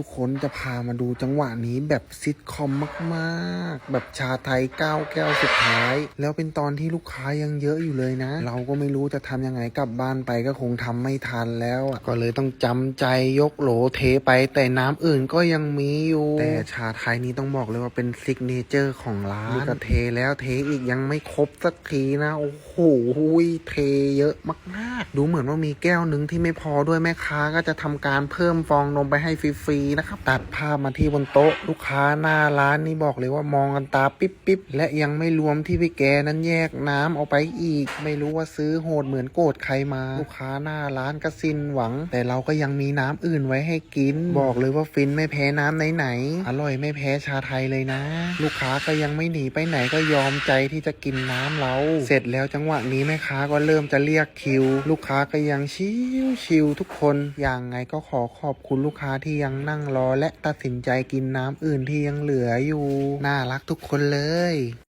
ทุกคนจะพามาดูจังหวะนี้แบบซิทคอมมากๆ แบบชาไทยเก้าแก้วสุดท้าย แล้วเป็นตอนที่ลูกค้ายังเยอะอยู่เลยนะ เราก็ไม่รู้จะทำยังไงกลับบ้านไปก็คงทำไม่ทันแล้วก็เลยต้องจำใจยกโหลเทไป แต่น้ำอื่นก็ยังมีอยู่ แต่ชาไทยนี้ต้องบอกเลยว่าเป็นซิกเนเจอร์ของร้านก็เทแล้วเทอีกยังไม่ครบสักทีนะโอ้โหเทเยอะมากๆ ดูเหมือนว่ามีแก้วหนึ่งที่ไม่พอด้วยแม่ค้าก็จะทำการเพิ่มฟองนมไปให้ฟรีๆนะครับ ตัดภาพมาที่บนโต๊ะ ลูกค้าหน้าร้านนี่บอกเลยว่ามองกันตาปิ๊บปิ๊บและยังไม่รวมที่พี่แกนั้นแยกน้ำเอาไปอีก ไม่รู้ว่าซื้อโหดเหมือนโกรธใครมา ลูกค้าหน้าร้านก็สิ้นหวัง แต่เราก็ยังมีน้ำอื่นไว้ให้กิน บอกเลยว่าฟินไม่แพ้น้ำไหนๆอร่อยไม่แพ้ชาไทยเลยนะ ลูกค้าก็ยังไม่หนีไปไหนก็ยอมใจที่จะกินน้ำเรา เสร็จแล้วจังหวะนี้แม่ค้าก็เริ่มจะเรียกคิว ลูกค้าก็ยังชิวชิวทุกคนอย่างไงก็ขอขอบคุณลูกค้าที่ยังนั่งนั่งรอและตัดสินใจกินน้ำอื่นที่ยังเหลืออยู่ น่ารักทุกคนเลย